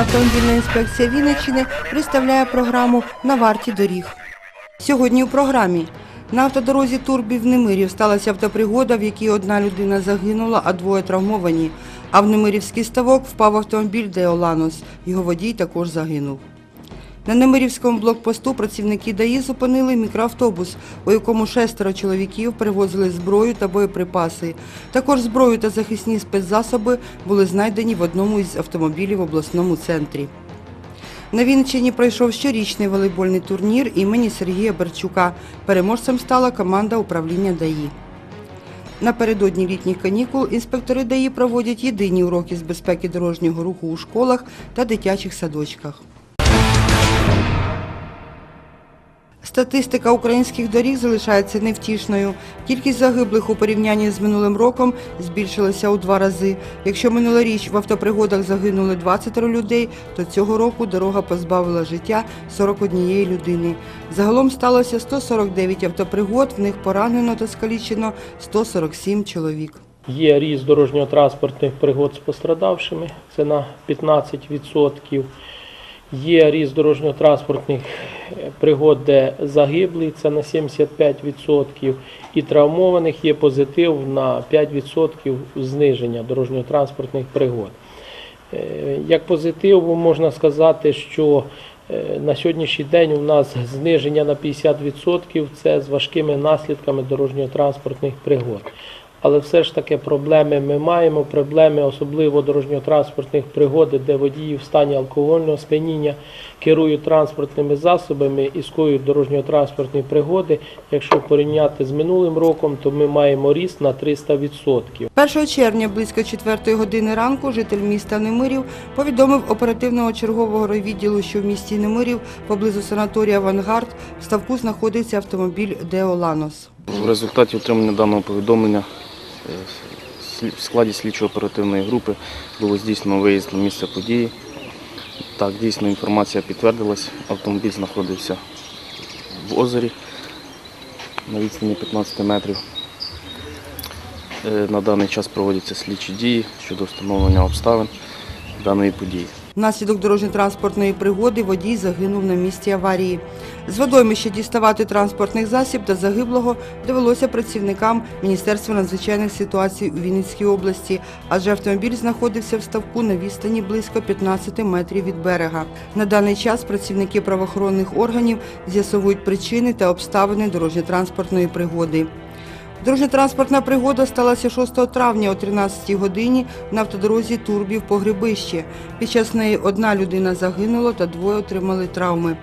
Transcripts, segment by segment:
Автомобільна інспекція Вінниччини представляє програму на варті доріг. Сьогодні у програмі на автодорозі Турбів Немирів сталася автопригода, в якій одна людина загинула, а двоє травмовані. А в Немирівський ставок впав автомобіль Деоланус. Його водій також загинув. На Немирівському блокпосту працівники ДАІ зупинили мікроавтобус, у якому шестеро чоловіків перевозили зброю та боєприпаси. Також зброю та захисні спецзасоби були знайдені в одному із автомобілів в обласному центрі. На Вінниччині пройшов щорічний волейбольний турнір імені Сергія Берчука. Переможцем стала команда управління ДАІ. Напередодні літніх канікул інспектори ДАІ проводять єдині уроки з безпеки дорожнього руху у школах та дитячих садочках. Статистика українських доріг залишається невтішною. Кількість загиблих у порівнянні з минулим роком збільшилася у два рази. Якщо минулоріч в автопригодах загинули 20 людей, то цього року дорога позбавила життя 41 людини. Загалом сталося 149 автопригод, в них поранено та скалічено 147 чоловік. Є ріст дорожньо-транспортних пригод з пострадавшими, це на 15%. Є ріст дорожньо-транспортних е, пригод, де загиблі, це на 75%. І травмованих є позитив на 5% зниження дорожньо-транспортних пригод. Е, Як позитив можна сказати, що е, на сьогоднішній день у нас зниження на 50% це з важкими наслідками дорожньо-транспортних пригод. Але все ж таки проблеми ми маємо. Проблеми особливо дорожньо-транспортних пригод, де водії в стані алкогольного сп'яніння керують транспортними засобами і скоюють дорожньо-транспортні пригоди. Якщо порівняти з минулим роком, то ми маємо ріст на 300%. 1 червня близько 4 години ранку житель міста Немирів повідомив оперативного чергового відділу, що в місті Немирів поблизу санаторія Авангард в ставку знаходиться автомобіль Деоланос. В результаті отримання даного повідомлення в складі слідчо-оперативної групи було здійснено виїзд на місце події. Так, дійсно інформація підтвердилась. Автомобіль знаходився в озері на відстані 15 метрів. Е, На даний час проводяться слідчі дії щодо встановлення обставин даної події. Внаслідок дорожньо-транспортної пригоди водій загинув на місці аварії. З водоймища діставати транспортний засіб та загиблого довелося працівникам Міністерства надзвичайних ситуацій у Вінницькій області, адже автомобіль знаходився в ставку на відстані близько 15 метрів від берега. На даний час працівники правоохоронних органів з'ясовують причини та обставини дорожньо-транспортної пригоди. Дорожньо-транспортна пригода сталася 6 травня о 13 годині на автодорозі Турбів по Грибище. Під час неї одна людина загинула та двоє отримали травми.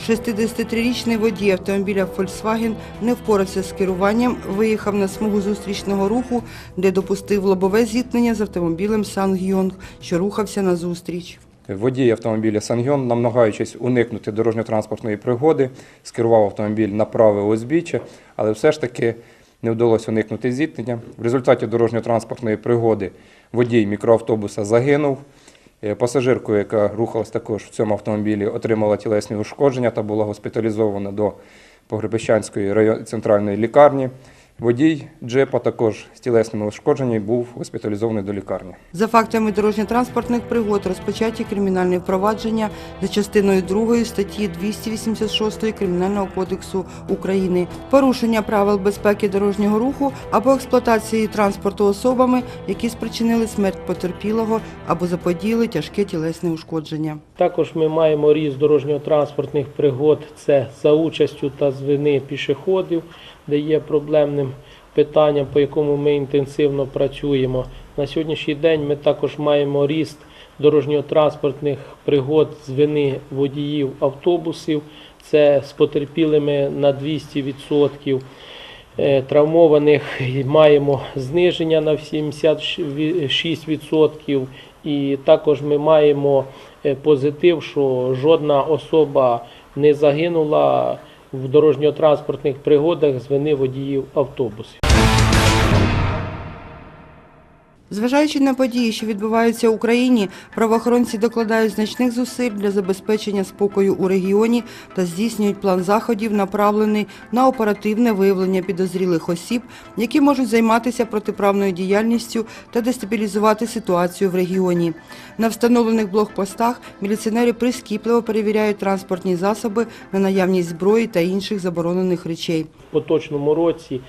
63-річний водій автомобіля Volkswagen не впорався з керуванням, виїхав на смугу зустрічного руху, де допустив лобове зіткнення з автомобілем Сангйонг, що рухався на зустріч. Водій автомобіля Сангйон, намагаючись уникнути дорожньо-транспортної пригоди, скерував автомобіль на праве узбіччя, але все ж таки не вдалося уникнути зіткнення. В результаті дорожньо-транспортної пригоди водій мікроавтобуса загинув. Е, Пасажирку, яка рухалась також в цьому автомобілі, отримала тілесні ушкодження та була госпіталізована до Погребищанської центральної лікарні. Водій джипа також з тілесними ушкодженнями був госпіталізований до лікарні. За фактами дорожньо-транспортних пригод розпочаті кримінальні впровадження за частиною 2 статті 286 Кримінального кодексу України. Порушення правил безпеки дорожнього руху або експлуатації транспорту особами, які спричинили смерть потерпілого або заподіяли тяжке тілесне ушкодження. Також ми маємо ріст дорожньо-транспортних пригод, це за участю та з вини пішоходів, де є проблемним питанням, по якому ми інтенсивно працюємо. На сьогоднішній день ми також маємо ріст дорожньо-транспортних пригод з вини водіїв автобусів, це з потерпілими на 200%. Е, Травмованих маємо зниження на 76%. І також ми маємо е, позитив, що жодна особа не загинула в дорожньо-транспортних пригодах з вини водіїв автобусів. Зважаючи на події, що відбуваються в Україні, правоохоронці докладають значних зусиль для забезпечення спокою у регіоні та здійснюють план заходів, направлений на оперативне виявлення підозрілих осіб, які можуть займатися протиправною діяльністю та дестабілізувати ситуацію в регіоні. На встановлених блокпостах міліціонери прискіпливо перевіряють транспортні засоби на наявність зброї та інших заборонених речей. В поточному році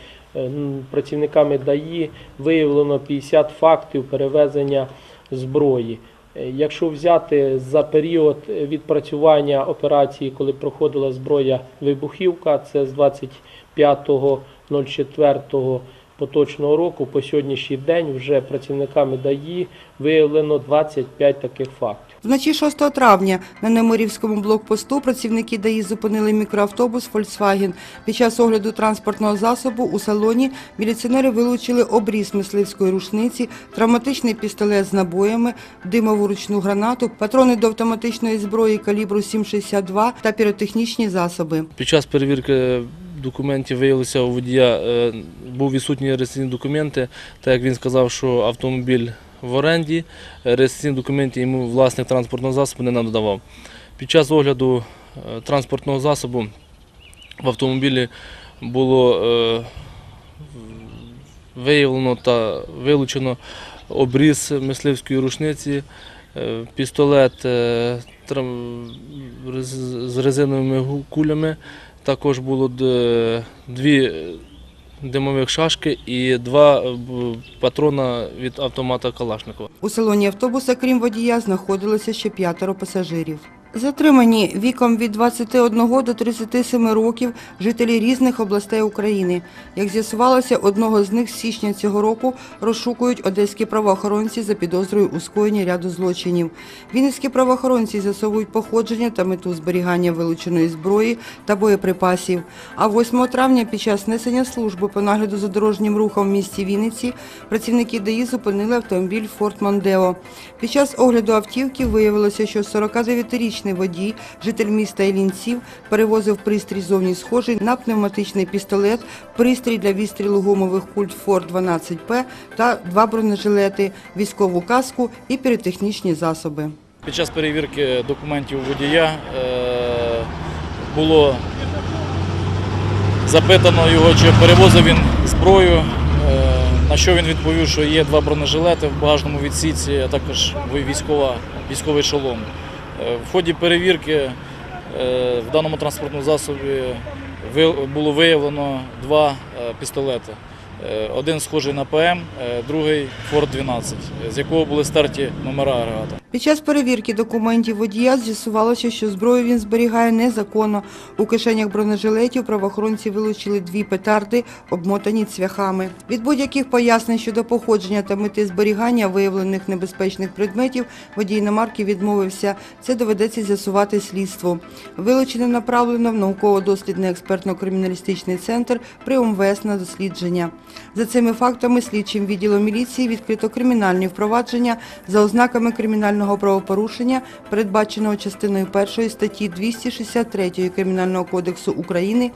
працівниками ДАІ виявлено 50 фактів перевезення зброї. Е, Якщо взяти за період відпрацювання операції, коли проходила зброя вибухівка, це з 25.04 поточного року по сьогоднішній день вже працівниками ДАІ виявлено 25 таких фактів. Вночі 6 травня на Немирівському блокпосту працівники ДАІ зупинили мікроавтобус Volkswagen. Під час огляду транспортного засобу у салоні міліціонери вилучили обріз мисливської рушниці, травматичний пістолет з набоями, димову ручну гранату, патрони до автоматичної зброї калібру 7,62 та піротехнічні засоби. Під час перевірки документів виявилося у водія е, був відсутні реєстраційні документи, так як він сказав, що автомобіль в оренді, реєстраційні документи йому власник транспортного засобу не надавав. Під час огляду е, транспортного засобу в автомобілі було е, виявлено та вилучено обріз мисливської рушниці, е, пістолет з резиновими кулями. Також було дві димових шашки і два е, патрона від автомата Калашникова. У салоні автобуса, крім водія, знаходилося ще п'ятеро пасажирів. Затримані віком від 21 до 37 років жителі різних областей України. Як з'ясувалося, одного з них з січня цього року розшукують одеські правоохоронці за підозрою у скоєнні ряду злочинів. Вінницькі правоохоронці з'ясовують походження та мету зберігання вилученої зброї та боєприпасів. А 8 травня під час несення служби по нагляду за дорожнім рухом в місті Вінниці працівники ДАІ зупинили автомобіль Форт Мондео. Під час огляду автівки виявилося, що 49-річний водій, житель міста Ілінців, перевозив пристрій зовні схожий на пневматичний пістолет, пристрій для відстрілу гумових культ Форд 12П та два бронежилети, військову каску і піротехнічні засоби. Під час перевірки документів водія е, було запитано його, чи перевозив він зброю, е, на що він відповів, що є два бронежилети в багажному відсіці, а також військова, військовий шолом. В ході перевірки е, в даному транспортному засобі було виявлено два е, пістолети. Е, Один схожий на ПМ, другий Форд 12, з якого були старті номера агрегата. Під час перевірки документів водія з'ясувалося, що зброю він зберігає незаконно. У кишенях бронежилетів правоохоронці вилучили дві петарди, обмотані цвяхами. Від будь-яких пояснень щодо походження та мети зберігання виявлених небезпечних предметів водій іномарки відмовився. Це доведеться з'ясувати слідству. Вилучене направлено в науково-дослідний експертно-криміналістичний центр при УМВС на дослідження. За цими фактами слідчим відділом міліції відкрито кримінальні впровадження за ознаками кримінального правопорушення, передбаченого частиною 1 статті 263 Кримінального кодексу України,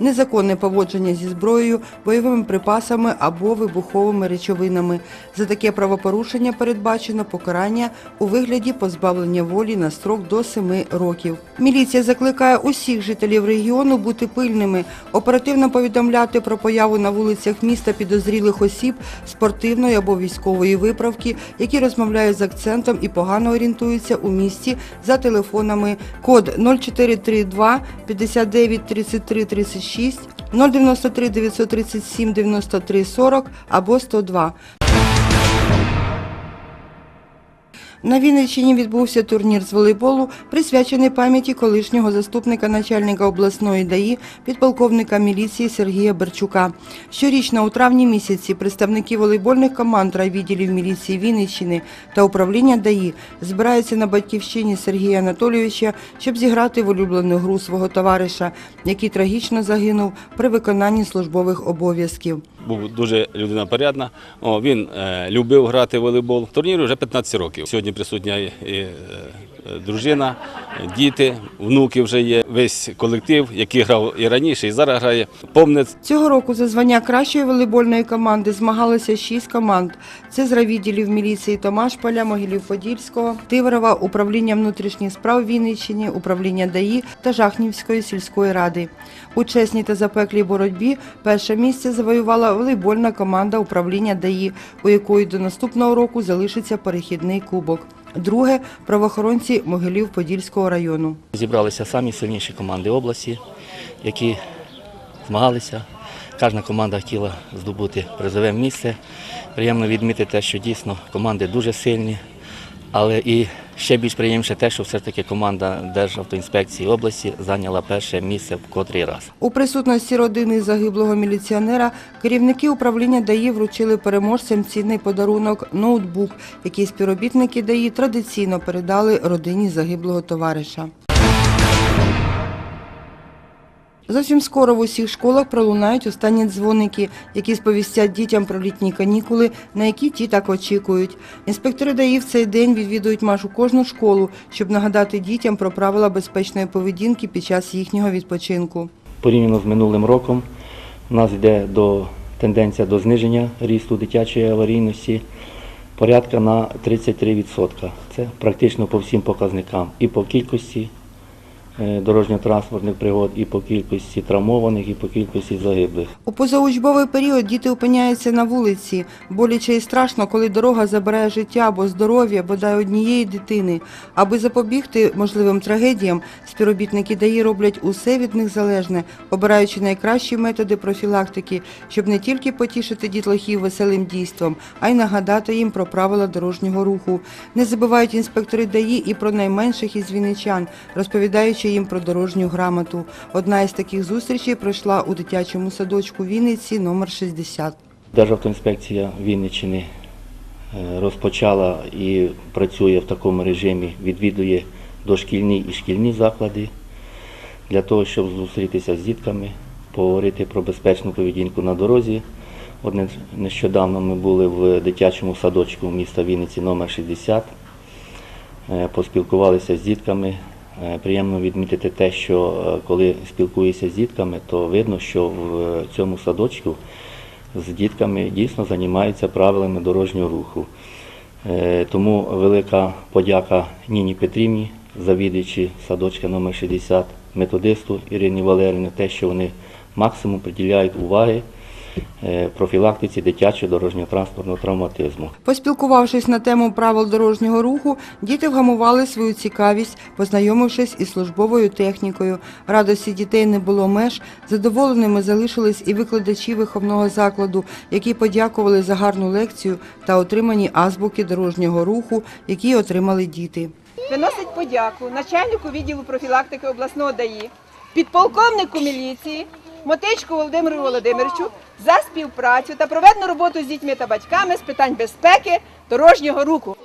незаконне поводження зі зброєю, бойовими припасами або вибуховими речовинами. За таке правопорушення передбачено покарання у вигляді позбавлення волі на строк до 7 років. Міліція закликає усіх жителів регіону бути пильними, оперативно повідомляти про появу на вулицях міста підозрілих осіб спортивної або військової виправки, які розмовляють з акцентом і погано орієнтуються у місті за телефонами код 0432 59 33 36 093 937 93 40 або 102. На Вінниччині відбувся турнір з волейболу, присвячений пам'яті колишнього заступника начальника обласної ДАІ, підполковника міліції Сергія Берчука. Щорічно у травні місяці представники волейбольних команд райвідділів міліції Вінниччини та управління ДАІ збираються на батьківщині Сергія Анатолійовича, щоб зіграти в улюблену гру свого товариша, який трагічно загинув при виконанні службових обов'язків. Був дуже людина порядна. О, він е, любив грати в волейбол. Турніру вже 15 років. Сьогодні присутня і, е, дружина, е, діти, внуки вже є. Весь колектив, який грав і раніше, і зараз грає. Повнець Цього року за звання кращої волейбольної команди змагалися шість команд. Це з райвідділів міліції Томашполя, Могилів-Подільського, Тиверова, управління внутрішніх справ Вінниччини, управління ДАІ та Жахнівської сільської ради. У чесній та запеклій боротьбі перше місце завоювала волейбольна команда управління ДАІ, у якої до наступного року залишиться перехідний кубок. Друге правоохоронці Могилів-Подільського району. Зібралися самі сильніші команди області, які змагалися. Кожна команда хотіла здобути призове місце. Приємно відмітити що дійсно команди дуже сильні, але і ще більш приємніше те, що все ж таки команда Державтоінспекції області зайняла перше місце в котрий раз. У присутності родини загиблого міліціонера керівники управління ДАІ вручили переможцям цінний подарунок ноутбук, який співробітники ДАІ традиційно передали родині загиблого товариша. Зовсім скоро в усіх школах пролунають останні дзвоники, які сповістять дітям про літні канікули, на які ті так очікують. Інспектори ДАІ в цей день відвідують майже кожну школу, щоб нагадати дітям про правила безпечної поведінки під час їхнього відпочинку. Порівняно з минулим роком у нас йде до тенденція до зниження рісту дитячої аварійності порядка на 33%. Це практично по всім показникам. І по кількості дорожньо-транспортних пригод, і по кількості травмованих, і по кількості загиблих. У позаучбовий період діти опиняються на вулиці. Боляче і страшно, коли дорога забирає життя або здоров'я бодай однієї дитини. Аби запобігти можливим трагедіям, співробітники ДАІ роблять усе від них залежне, обираючи найкращі методи профілактики, щоб не тільки потішити дітлахів веселим дійством, а й нагадати їм про правила дорожнього руху. Не забувають інспектори ДАІ і про найменших із вінничан, розповідаючи їм про дорожню грамоту. Одна із таких зустрічей пройшла у дитячому садочку Вінниці номер 60. Державтоінспекція Вінниччини е, розпочала і працює в такому режимі, відвідує дошкільні і шкільні заклади для того, щоб зустрітися з дітками, поговорити про безпечну поведінку на дорозі. От не- нещодавно ми були в дитячому садочку міста Вінниці номер 60 Е, поспілкувалися з дітками. Е, Приємно відмітити те, що е, коли спілкуєшся з дітками, то видно, що в е, цьому садочку з дітками дійсно займаються правилами дорожнього руху. Тому велика подяка Ніні Петрівні, завідувачі садочка номер 60 методисту Ірині Валерівні, те, що вони максимум приділяють уваги профілактиці дитячого дорожньо-транспортного травматизму. Поспілкувавшись на тему правил дорожнього руху, діти вгамували свою цікавість, познайомившись із службовою технікою. Радості дітей не було меж. Задоволеними залишились і викладачі виховного закладу, які подякували за гарну лекцію та отримані азбуки дорожнього руху, які отримали діти. Виносить подяку начальнику відділу профілактики обласного ДАІ, підполковнику міліції, Мотичку Володимиру Володимировичу за співпрацю та проведену роботу з дітьми та батьками з питань безпеки дорожнього руху.